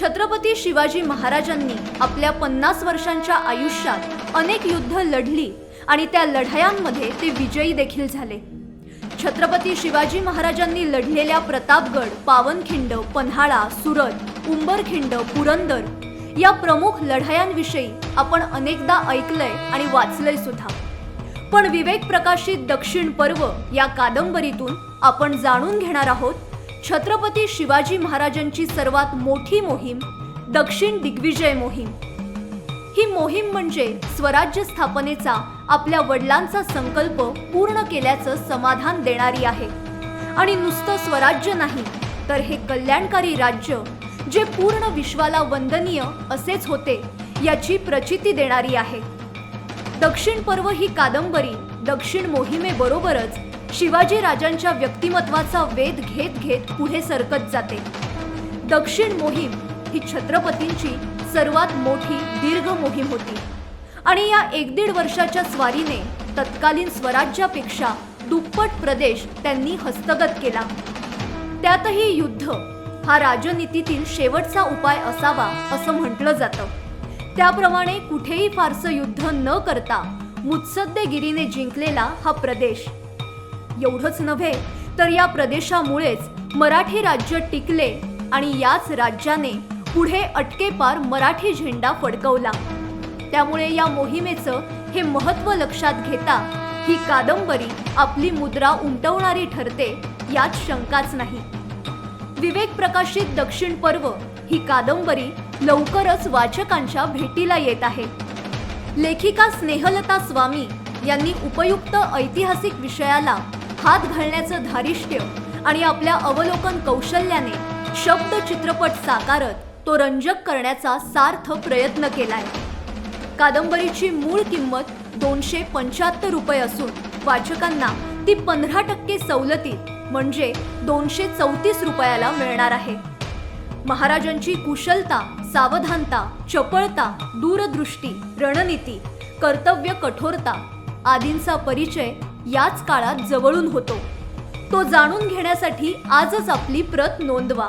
छत्रपती शिवाजी महाराजांनी आपल्या पन्नास वर्षांच्या आयुष्यात अनेक युद्ध लढली आणि त्या लढायांमध्ये ते विजयी देखील झाले. छत्रपती शिवाजी महाराजांनी लढलेल्या प्रतापगड पावनखिंड पन्हाळा सुरत उंबरखिंड पुरंदर या प्रमुख लढायांविषयी आपण अनेकदा ऐकलंय आणि वाचलंय सुद्धा. पण विवेक प्रकाशित दक्षिण पर्व या कादंबरीतून आपण जाणून घेणार आहोत छत्रपती शिवाजी महाराजांची सर्वात मोठी मोहीम दक्षिण दिग्विजय मोहीम. ही मोहीम म्हणजे स्वराज्य स्थापनेचा आपल्या वडिलांचा संकल्प पूर्ण केल्याचं समाधान देणारी आहे. आणि नुसतं स्वराज्य नाही तर हे कल्याणकारी राज्य जे पूर्ण विश्वाला वंदनीय असेच होते याची प्रचिती देणारी आहे. दक्षिण पर्व ही कादंबरी दक्षिण मोहिमेबरोबरच शिवाजी राजांच्या व्यक्तिमत्वाचा वेध घेत घेत पुढे सरकत जाते. दक्षिण मोहीम ही छत्रपतींची सर्वात मोठी दीर्घ मोहीम होती. आणि या एक दीड वर्षाच्या स्वारीने तत्कालीन स्वराज्यापेक्षा दुप्पट प्रदेश त्यांनी हस्तगत केला. त्यातही युद्ध हा राजनीतीतील शेवटचा उपाय असावा असं म्हटलं जातं. त्याप्रमाणे कुठेही फारसं युद्ध न करता मुत्सद्देगिरीने जिंकलेला हा प्रदेश एवढंच नव्हे तर या प्रदेशामुळेच मराठी राज्य टिकले आणि याच राज्याने पुढे अटकेपार मराठी झेंडा फडकवला. त्यामुळे या मोहिमेचं हे महत्त्व लक्षात घेता ही कादंबरी आपली मुद्रा उमटवणारी ठरते यात शंकाच नाही. विवेक प्रकाशित दक्षिण पर्व ही कादंबरी लवकरच वाचकांच्या भेटीला येत आहे. लेखिका स्नेहलता स्वामी यांनी उपयुक्त ऐतिहासिक विषयाला हात घालण्याचं धारिष्ट्य आणि आपल्या अवलोकन कौशल्याने शब्द चित्रपट साकारत तो रंजक करण्याचा सार्थ प्रयत्न केलाय. कादंबरीची मूळ किंमत दोनशे पंच्याहत्तर रुपये असून वाचकांना ती पंधरा टक्के सवलतीत म्हणजे दोनशे चौतीस रुपयाला मिळणार आहे. महाराजांची कुशलता सावधानता चपळता दूरदृष्टी रणनीती कर्तव्य कठोरता आदींचा परिचय याच काळात जवळून होतो. तो जाणून घेण्यासाठी आजच आपली प्रत नोंदवा.